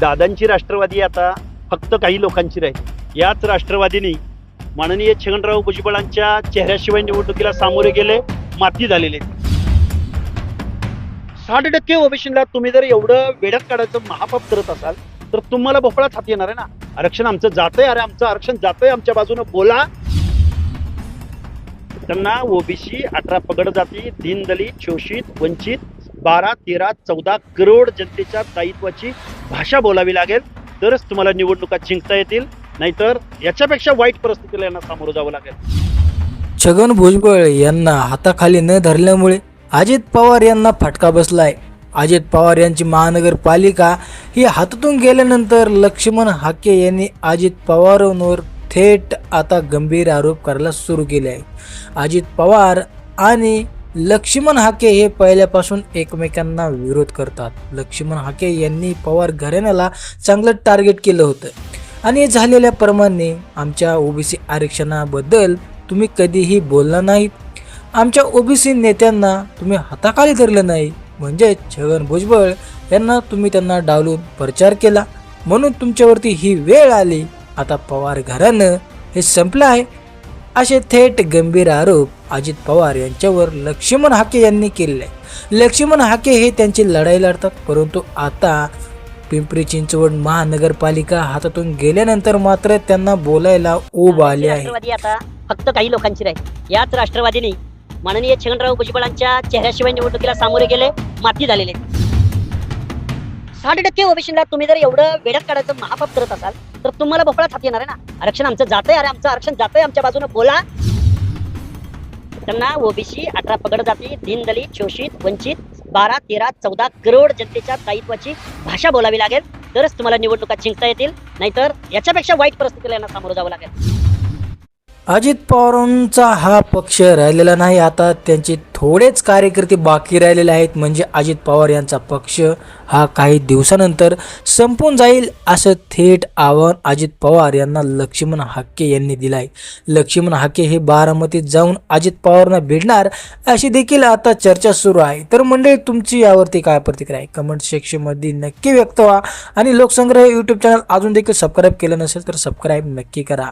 दादांची राष्ट्रवादी आता फक्त काही लोकांची राहील याच राष्ट्रवादीने माननीय छगनराव भुजबळांच्या चेहऱ्याशिवाय निवडणुकीला सामोरे गेले माती झालेले. साठ टक्के ओबीसीला तुम्ही जर एवढं वेड्यात काढायचं महापाप करत असाल तर तुम्हाला भोपळाच हात येणार आहे ना? आरक्षण आमचं जातंय अरे आमचं आरक्षण जातंय आमच्या बाजूनं बोला. त्यांना ओबीसी अठरा पगड जाती दीनदलित शोषित वंचित बारा तेरा चौदा करोड जनतेच्या दायित्वाची भाषा बोलावी लागेल. तरच तुम्हाला निवडणुका जिंकता येतील. नाहीतर याच्यापेक्षा वाईट परिस्थितीला यांना सामोरं जावं लागेल. छगन भुजबळ यांना हाताखाली न धरल्यामुळे अजित पवार यांना फटका बसलाय. अजित पवार यांची महानगरपालिका ही हातातून गेल्यानंतर लक्ष्मण हाके यांनी अजित पवारांवर थेट आता गंभीर आरोप करायला सुरू केले आहे अजित पवार आणि लक्ष्मण हाके हे पहिल्यापासून एकमेकांना विरोध करतात. लक्ष्मण हाके यांनी पवार घराण्याला चांगलं टार्गेट केलं होतं. आणि झालेल्या प्रमाणे आमच्या ओबीसी आरक्षणाबद्दल तुम्ही कधीही बोलला नाहीत आमच्या ओबीसी नेत्यांना तुम्ही हाताखाली धरलं नाही. म्हणजे छगन भुजबळ यांना तुम्ही त्यांना डावलून प्रचार केला. म्हणून तुमच्यावरती ही वेळ आली. आता पवार घरानं हे संपलं आहे. असे थेट गंभीर आरोप अजित पवार यांच्यावर लक्ष्मण हाके यांनी केलेले आहे. लक्ष्मण हाके हे त्यांची लढाई लढतात परंतु आता पिंपरी चिंचवड महानगरपालिका हातातून गेल्यानंतर मात्र त्यांना बोलायला ओब आले आहे. राष्ट्रवादी आता फक्त काही लोकांची राहील याच राष्ट्रवादीने माननीय छगनराव भुजबळांच्या चेहऱ्याशिवाय निवडणुकीला सामोरे गेले माती झालेले. साठ टक्के ओबीसीला तुम्ही जर एवढं वेड्यात काढायचं महापाप करत असाल तर तुम्हाला भोपळा हात येणार आहे ना. आरक्षण आमचं जातंय अरे आमचं आरक्षण जातंय आमच्या बाजूनं बोला. त्यांना ओबीसी अठरा पगड जाती दीनदलित शोषित वंचित बारा तेरा चौदा करोड जनतेच्या दायित्वाची भाषा बोलावी लागेल. तरच तुम्हाला निवडणुका जिंकता येतील. नाहीतर याच्यापेक्षा वाईट परिस्थितीला यांना सामोरं जावं लागेल. अजित पवारांचा हा पक्ष राहिलेला नाही. आता त्यांचे थोडेच कार्यकर्ते बाकी राहिलेले आहेत. म्हणजे अजित पवार यांचा पक्ष हा काही दिवसानंतर संपून जाईल असं थेट आव्हान अजित पवार यांना लक्ष्मण हाके यांनी दिलं आहे लक्ष्मण हाके हे बारामतीत जाऊन अजित पवारांना भेटणार अशी देखील आता चर्चा सुरू आहे. तर मंडळी तुमची यावरती काय प्रतिक्रिया आहे? कमेंट सेक्शनमध्ये नक्की व्यक्त व्हा. आणि लोकसंग्रह यूट्यूब चॅनल अजून देखील सबस्क्राईब केलं नसेल तर सबस्क्राईब नक्की करा.